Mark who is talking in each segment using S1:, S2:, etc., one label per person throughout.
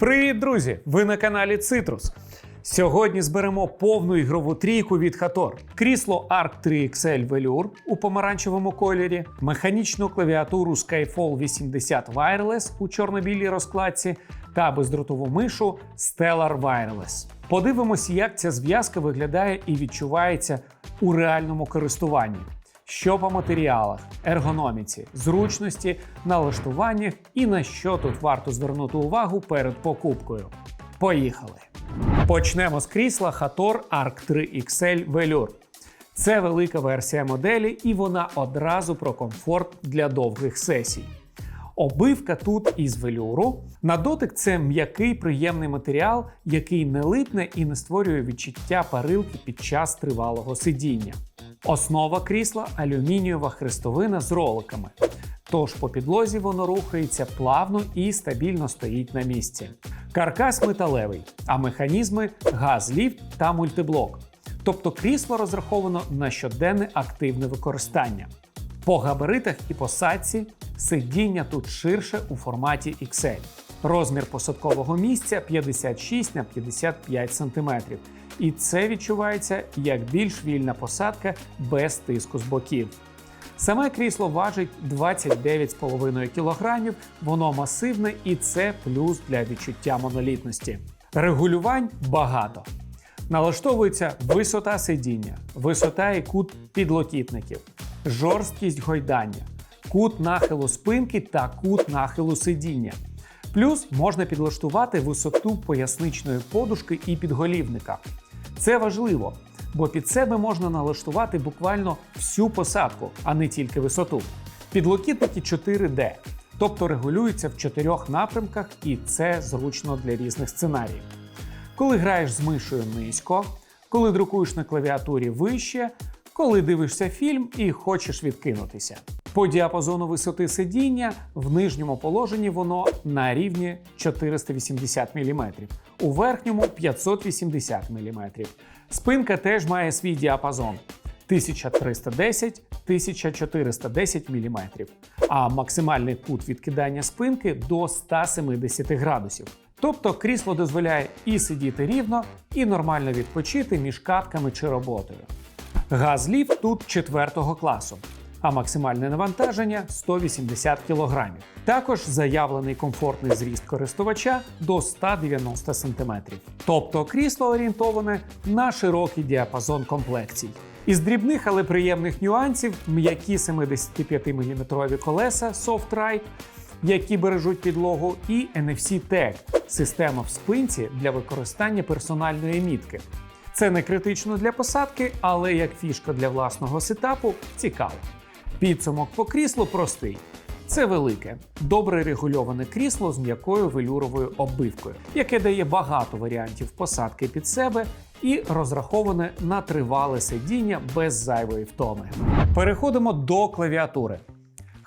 S1: Привіт, друзі! Ви на каналі Citrus. Сьогодні зберемо повну ігрову трійку від Hator. Крісло Arc 3 XL Velour у помаранчевому кольорі, механічну клавіатуру Skyfall 80 Wireless у чорно-білій розкладці та бездротову мишу Stellar Wireless. Подивимось, як ця зв'язка виглядає і відчувається у реальному користуванні. Що по матеріалах, ергономіці, зручності, налаштуваннях і на що тут варто звернути увагу перед покупкою. Поїхали! Почнемо з крісла Hator Arc 3 XL Velour. Це велика версія моделі, і вона одразу про комфорт для довгих сесій. Обивка тут із велюру. На дотик це м'який приємний матеріал, який не липне і не створює відчуття парилки під час тривалого сидіння. Основа крісла алюмінієва хрестовина з роликами. Тож по підлозі воно рухається плавно і стабільно стоїть на місці. Каркас металевий, а механізми газ, ліфт та мультиблок. Тобто крісло розраховано на щоденне активне використання. По габаритах і посадці сидіння тут ширше у форматі XL. Розмір посадкового місця 56 на 55 см. І це відчувається як більш вільна посадка без тиску з боків. Саме крісло важить 29,5 кг, воно масивне і це плюс для відчуття монолітності. Регулювань багато. Налаштовується висота сидіння, висота і кут підлокітників, жорсткість гойдання, кут нахилу спинки та кут нахилу сидіння. Плюс можна підлаштувати висоту поясничної подушки і підголівника. Це важливо, бо під себе можна налаштувати буквально всю посадку, а не тільки висоту. Підлокітники 4D, тобто регулюються в чотирьох напрямках, і це зручно для різних сценаріїв. Коли граєш з мишою низько, коли друкуєш на клавіатурі вище, коли дивишся фільм і хочеш відкинутися. По діапазону висоти сидіння в нижньому положенні воно на рівні 480 мм, у верхньому 580 мм. Спинка теж має свій діапазон 1310-1410 мм, а максимальний кут відкидання спинки до 170 градусів. Тобто крісло дозволяє і сидіти рівно, і нормально відпочити між катками чи роботою. Газліфт тут 4 класу, а максимальне навантаження 180 кг. Також заявлений комфортний зріст користувача до 190 см. Тобто крісло орієнтоване на широкий діапазон комплекцій. Із дрібних, але приємних нюансів м'які 75-мм колеса Soft Ride, які бережуть підлогу, і NFC Tag – система в спинці для використання персональної мітки. Це не критично для посадки, але як фішка для власного сетапу цікаво. Підсумок по кріслу простий. Це велике, добре регульоване крісло з м'якою велюровою оббивкою, яке дає багато варіантів посадки під себе і розраховане на тривале сидіння без зайвої втоми. Переходимо до клавіатури.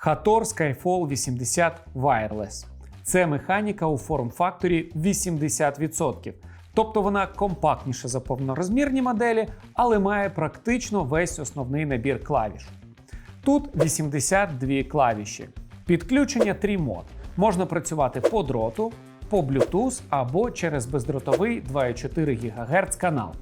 S1: Hator Skyfall 80 Wireless. Це механіка у форм-факторі 80%. Тобто вона компактніша за повнорозмірні моделі, але має практично весь основний набір клавіш. Тут 82 клавіші. Підключення 3. Можна працювати по дроту, по Bluetooth або через бездротовий 2,4 ГГц канал.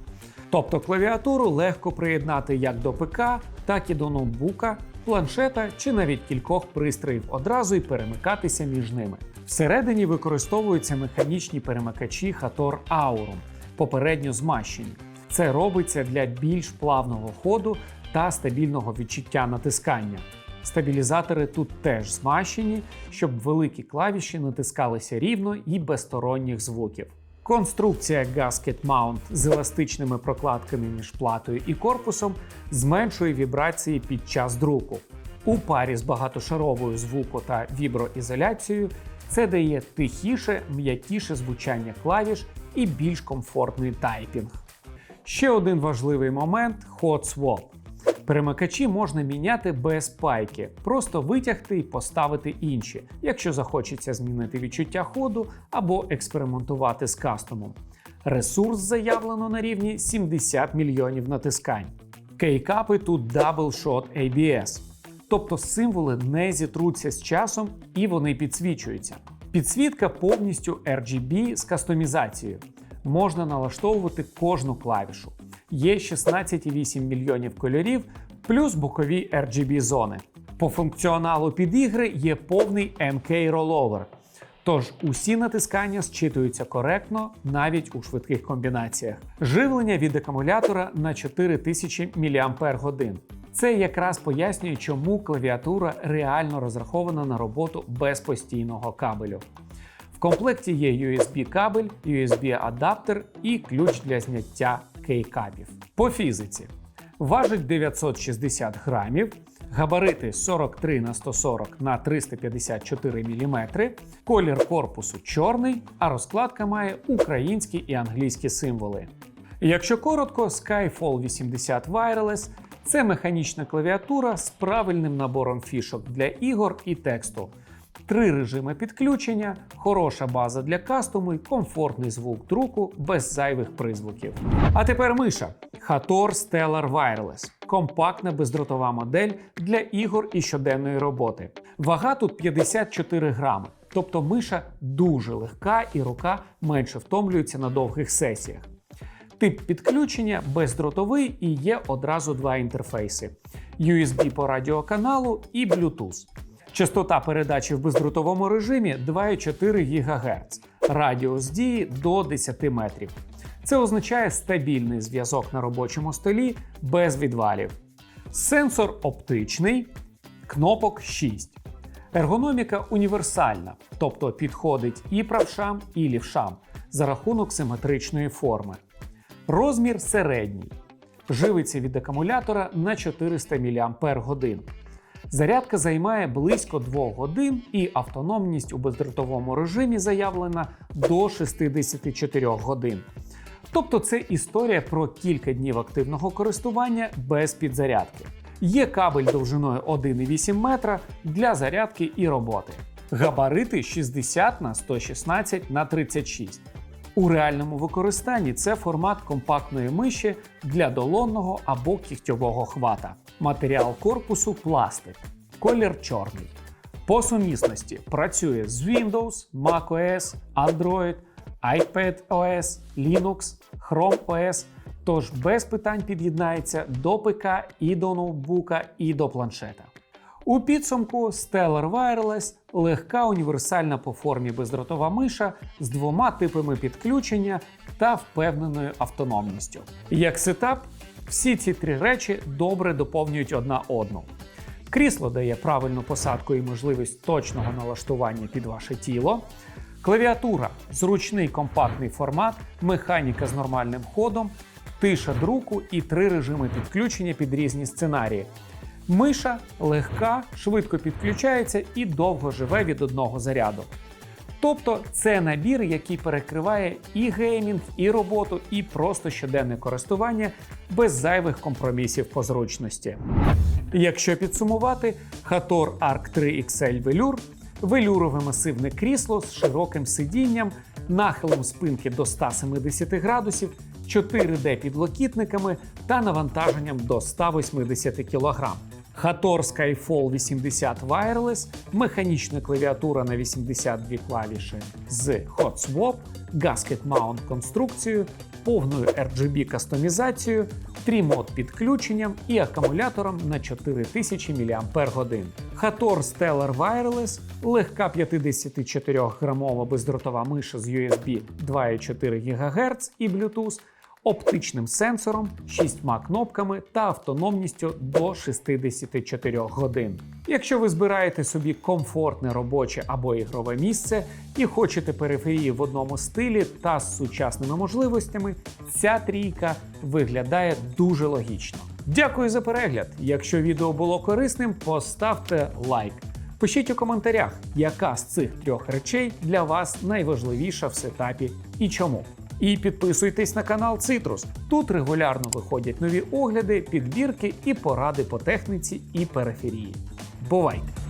S1: Тобто клавіатуру легко приєднати як до ПК, так і до ноутбука, планшета чи навіть кількох пристроїв одразу і перемикатися між ними. Всередині використовуються механічні перемикачі Hator Aurum, попередньо змащені. Це робиться для більш плавного ходу та стабільного відчуття натискання. Стабілізатори тут теж змащені, щоб великі клавіші натискалися рівно і без сторонніх звуків. Конструкція Gasket Mount з еластичними прокладками між платою і корпусом зменшує вібрації під час друку. У парі з багатошаровою звуко та віброізоляцією це дає тихіше, м'якіше звучання клавіш і більш комфортний тайпінг. Ще один важливий момент hot swap. Перемикачі можна міняти без пайки, просто витягти і поставити інші, якщо захочеться змінити відчуття ходу або експериментувати з кастомом. Ресурс заявлено на рівні 70 мільйонів натискань. Кейкапи тут Double Shot ABS, тобто символи не зітруться з часом і вони підсвічуються. Підсвітка повністю RGB з кастомізацією. Можна налаштовувати кожну клавішу. Є 16,8 мільйонів кольорів, плюс бокові RGB зони. По функціоналу під ігри є повний MK Rollover. Тож усі натискання зчитуються коректно навіть у швидких комбінаціях. Живлення від акумулятора на 4000 мАч. Це якраз пояснює, чому клавіатура реально розрахована на роботу без постійного кабелю. В комплекті є USB-кабель, USB-адаптер і ключ для зняття кейкапів. По фізиці важить 960 грамів, габарити 43 на 140 на 354 мм, колір корпусу чорний, а розкладка має українські і англійські символи. Якщо коротко, Skyfall 80 Wireless це механічна клавіатура з правильним набором фішок для ігор і тексту. Три режими підключення, хороша база для кастому і комфортний звук друку без зайвих призвуків. А тепер миша Hator Stellar Wireless компактна бездротова модель для ігор і щоденної роботи. Вага тут 54 грами, тобто миша дуже легка і рука менше втомлюється на довгих сесіях. Тип підключення бездротовий і є одразу два інтерфейси: USB по радіоканалу і Bluetooth. Частота передачі в бездротовому режимі 2,4 ГГц, радіус дії до 10 метрів. Це означає стабільний зв'язок на робочому столі без відвалів. Сенсор оптичний, кнопок 6. Ергономіка універсальна, тобто підходить і правшам, і лівшам за рахунок симетричної форми. Розмір середній. Живиться від акумулятора на 400 мАч. Зарядка займає близько 2 годин, і автономність у бездротовому режимі заявлена до 64 годин. Тобто це історія про кілька днів активного користування без підзарядки. Є кабель довжиною 1,8 метра для зарядки і роботи. Габарити 60 на 116 на 36. У реальному використанні це формат компактної миші для долонного або кігтьового хвата. Матеріал корпусу пластик, колір чорний. По сумісності працює з Windows, macOS, Android, iPadOS, Linux, Chrome OS, тож без питань під'єднається до ПК і до ноутбука, і до планшета. У підсумку Stellar Wireless легка універсальна по формі бездротова миша з двома типами підключення та впевненою автономністю. Як сетап, всі ці три речі добре доповнюють одна одну. Крісло дає правильну посадку і можливість точного налаштування під ваше тіло. Клавіатура зручний компактний формат, механіка з нормальним ходом, тиша друку і три режими підключення під різні сценарії. Миша легка, швидко підключається і довго живе від одного заряду. Тобто це набір, який перекриває і геймінг, і роботу, і просто щоденне користування без зайвих компромісів по зручності. Якщо підсумувати, Hator Arc 3 XL Velour – велюрове масивне крісло з широким сидінням, нахилом спинки до 170 градусів, 4D підлокітниками та навантаженням до 180 кг. Hator Skyfall 80 Wireless, механічна клавіатура на 82 клавіші з Hot Swap, Gasket Mount конструкцією, повною RGB кастомізацією, трімод підключенням і акумулятором на 4000 мАч. Hator Stellar Wireless легка 54-грамова бездротова миша з USB 2,4 ГГц і Bluetooth оптичним сенсором, шістьма кнопками та автономністю до 64 годин. Якщо ви збираєте собі комфортне робоче або ігрове місце і хочете периферії в одному стилі та з сучасними можливостями, ця трійка виглядає дуже логічно. Дякую за перегляд! Якщо відео було корисним, поставте лайк. Пишіть у коментарях, яка з цих трьох речей для вас найважливіша в сетапі і чому. І підписуйтесь на канал Цитрус. Тут регулярно виходять нові огляди, підбірки і поради по техніці і периферії. Бувайте!